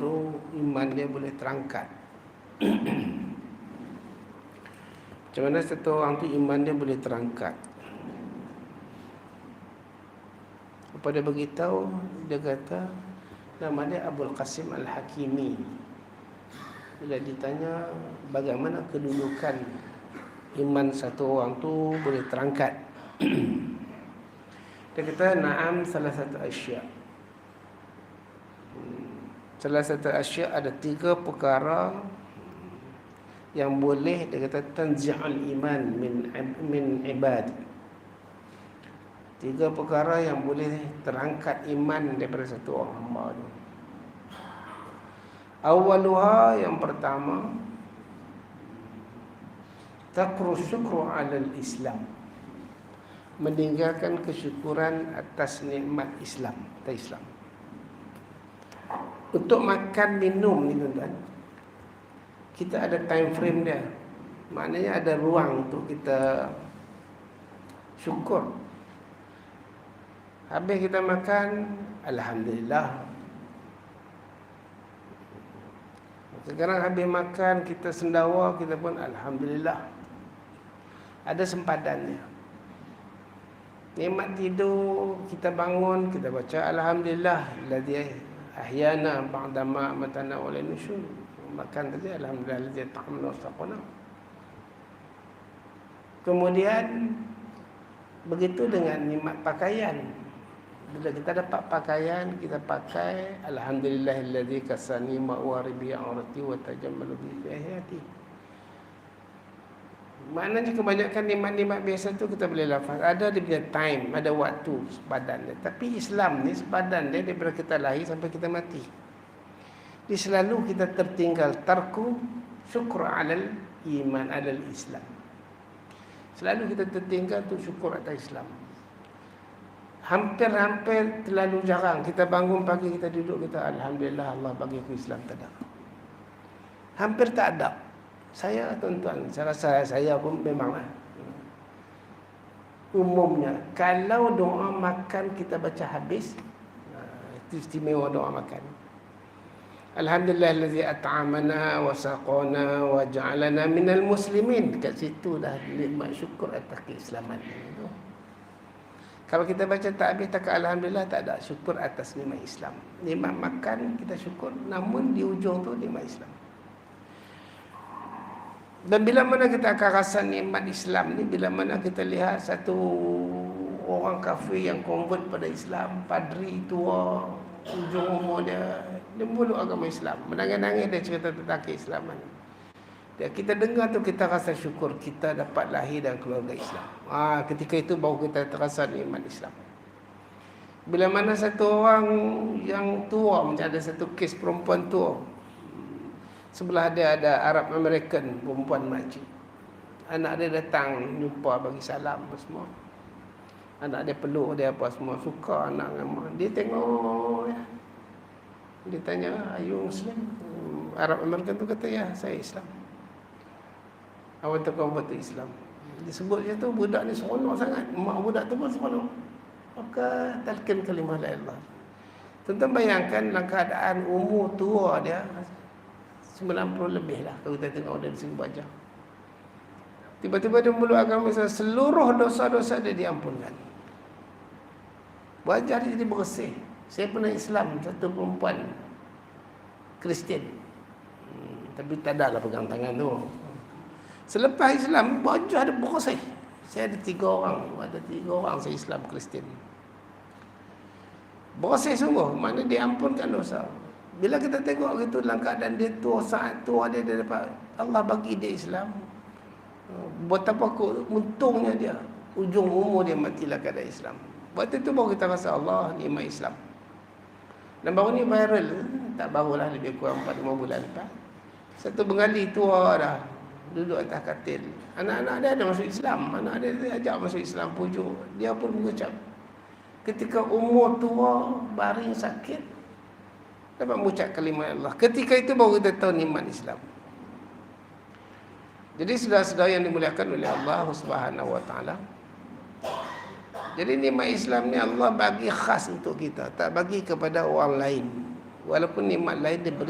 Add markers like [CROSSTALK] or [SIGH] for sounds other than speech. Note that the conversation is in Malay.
tu iman dia boleh terangkat. [CLEARS THROAT] Macam mana satu orang tu iman dia boleh terangkat. Apa dia beritahu, dia kata nama dia Abdul Qasim Al-Hakimi. Bila ditanya bagaimana kedudukan iman satu orang tu boleh terangkat. [CLEARS THROAT] dia kata na'am salah satu asya. Salah satu asya ada tiga perkara yang boleh dia kata tanzihul iman min min ibad. Tiga perkara yang boleh terangkat iman daripada satu orang hamba tu. Awaluha yang pertama Takru syukru ala islam Meninggalkan kesyukuran atas nikmat Islam Atas Islam Untuk makan minum ni tuan-tuan Kita ada time frame dia Maknanya ada ruang untuk kita Syukur Habis kita makan Alhamdulillah Sekarang habis makan, kita sendawa, kita pun Alhamdulillah. Ada sempadannya. Nikmat tidur, kita bangun, kita baca Alhamdulillah. Ladhi ahyana ba'dama matana oleh nusyur. Makan tadi Alhamdulillah. Ladhi ta'amna ustaquna. Kemudian, begitu dengan nikmat pakaian. Bila kita dapat pakaian, kita pakai Alhamdulillahilladzi kasani ma'wari bi'arati wa tajammalu bi hayati. Maknanya kebanyakan nikmat-nikmat biasa tu kita boleh lafaz. Ada dia punya time, ada waktu sepadan dia. Tapi Islam ni sepadan dia daripada kita lahir sampai kita mati. Dia selalu kita tertinggal tarku syukur alal iman alal Islam. Selalu kita tertinggal tu syukur atas Islam hampir-hampir terlalu jarang kita bangun pagi kita duduk kita alhamdulillah Allah bagi aku Islam tak ada. Hampir tak ada. Saya tuan-tuan, saya rasa saya pun memanglah umumnya kalau doa makan kita baca habis itu istimewa doa makan. Alhamdulillah allazi at'amana wa saqana wa ja'alana minal muslimin. Kat situ dah nikmat syukur atas keislaman itu. Kalau kita baca takbir tak alhamdulillah tak ada syukur atas nikmat Islam. Nikmat makan kita syukur namun di ujung tu nikmat Islam. Dan bila mana kita akan rasa nikmat Islam ni bila mana kita lihat satu orang kafir yang convert pada Islam, padri tua, ujung umur dia dia meluk agama Islam. Menangis-nangis dia cerita tentang keislaman. Ya, kita dengar tu kita rasa syukur kita dapat lahir dan keluarga Islam. Ha, ketika itu baru kita terasa nikmat Islam. Bila mana satu orang yang tua macam ada satu kes perempuan tua. Sebelah dia ada Arab American perempuan makcik. Anak dia datang jumpa bagi salam apa semua. Anak dia peluk dia apa semua suka anak dengan mak. Dia tengok ya. Dia tanya, "Are you Muslim?" Arab American tu kata, "Ya, saya Islam." Awak tu convert to Islam. Disebut je tu budak ni seronok sangat. Mak budak tu pun seronok. Maka talqin kalimah la ilah. Tentang bayangkan dalam keadaan umur tua dia 90 lebih lah kalau kita tengok dari segi wajah. Tiba-tiba dia mula agama Islam seluruh dosa-dosa dia diampunkan. Wajah dia jadi bersih. Saya pernah Islam satu perempuan Kristian. Hmm, tapi tak ada lah pegang tangan tu. Selepas Islam, baju ada bersih. Saya ada tiga orang. Ada tiga orang saya Islam Kristian. Bersih sungguh. Mana dia ampunkan dosa. Bila kita tengok itu dalam keadaan dia tua, saat tua dia, dia dapat Allah bagi dia Islam. Betapa untungnya dia. Ujung umur dia matilah keadaan Islam. Waktu itu baru kita rasa Allah nikmat Islam. Dan baru ni viral. Tak barulah lebih kurang 4-5 bulan lepas. Satu bengali tua dah duduk atas katil. Anak-anak dia ada masuk Islam. Anak dia, dia ajak masuk Islam pujuk. Dia pun mengucap. Ketika umur tua, baring sakit. Dapat mengucap kalimat Allah. Ketika itu baru kita tahu nikmat Islam. Jadi saudara-saudara yang dimuliakan oleh Allah Subhanahu Wa Taala. Jadi nikmat Islam ni Allah bagi khas untuk kita, tak bagi kepada orang lain. Walaupun nikmat lain diberi